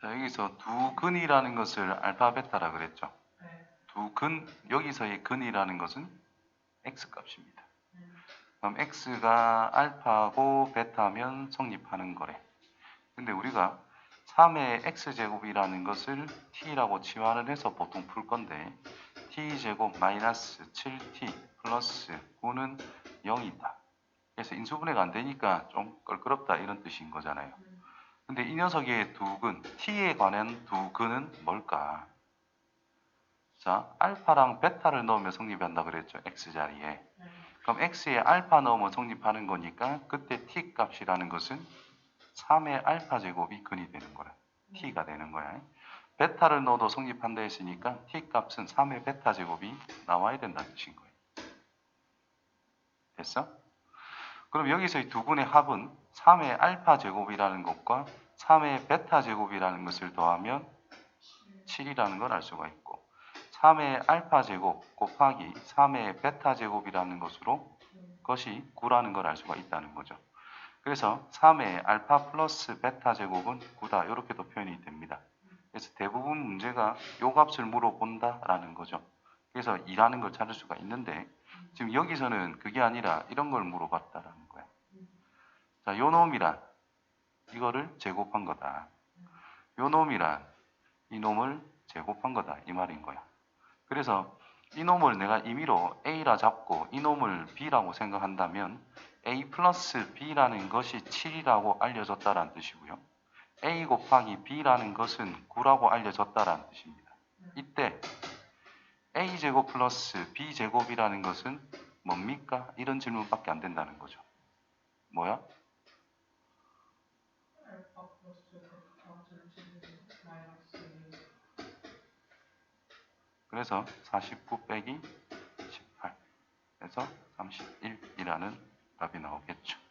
자, 여기서 두 근이라는 것을 알파 베타라 그랬죠. 네. 두 근, 여기서의 근이라는 것은 x 값입니다. 음. 그럼 x가 알파고 베타면 성립하는 거래. 근데 우리가 3의 x제곱이라는 것을 t라고 치환을 해서 보통 풀 건데 t제곱 마이너스 7t 플러스 9는 0이다. 그래서 인수분해가 안 되니까 좀 껄끄럽다 이런 뜻인 거잖아요. 음. 근데 이 녀석의 두 근, t에 관한 두 근은 뭘까? 자, 알파랑 베타를 넣으면 성립한다 그랬죠. x 자리에. 네. 그럼 x에 알파 넣으면 성립하는 거니까 그때 t 값이라는 것은 3의 알파 제곱이 근이 되는 거라. t가 되는 거야. 베타를 넣어도 성립한다 했으니까 t 값은 3의 베타 제곱이 나와야 된다는 뜻인 거예요. 됐어? 그럼 여기서의 두 분의 합은 3의 알파 제곱이라는 것과 3의 베타 제곱이라는 것을 더하면 7이라는 걸 알 수가 있고 3의 알파 제곱 곱하기 3의 베타 제곱이라는 것으로 것이 9라는 걸 알 수가 있다는 거죠. 그래서 3의 알파 플러스 베타 제곱은 9다 이렇게도 표현이 됩니다. 그래서 대부분 문제가 요 값을 물어본다라는 거죠. 그래서 2라는 걸 찾을 수가 있는데 지금 여기서는 그게 아니라 이런 걸 물어봤다라는. 자, 요 놈이란 이거를 제곱한 거다. 요 놈이란 이 놈을 제곱한 거다 이 말인 거야. 그래서 이 놈을 내가 임의로 A라 잡고 이 놈을 B라고 생각한다면 A 플러스 B라는 것이 7이라고 알려졌다라는 뜻이고요. A 곱하기 B라는 것은 9라고 알려졌다라는 뜻입니다. 이때 A제곱 플러스 B제곱이라는 것은 뭡니까? 이런 질문밖에 안 된다는 거죠. 뭐야? 알파 플러스 베타 전체는 마이너스 그래서 49 빼기 18 그래서 31이라는 답이 나오겠죠.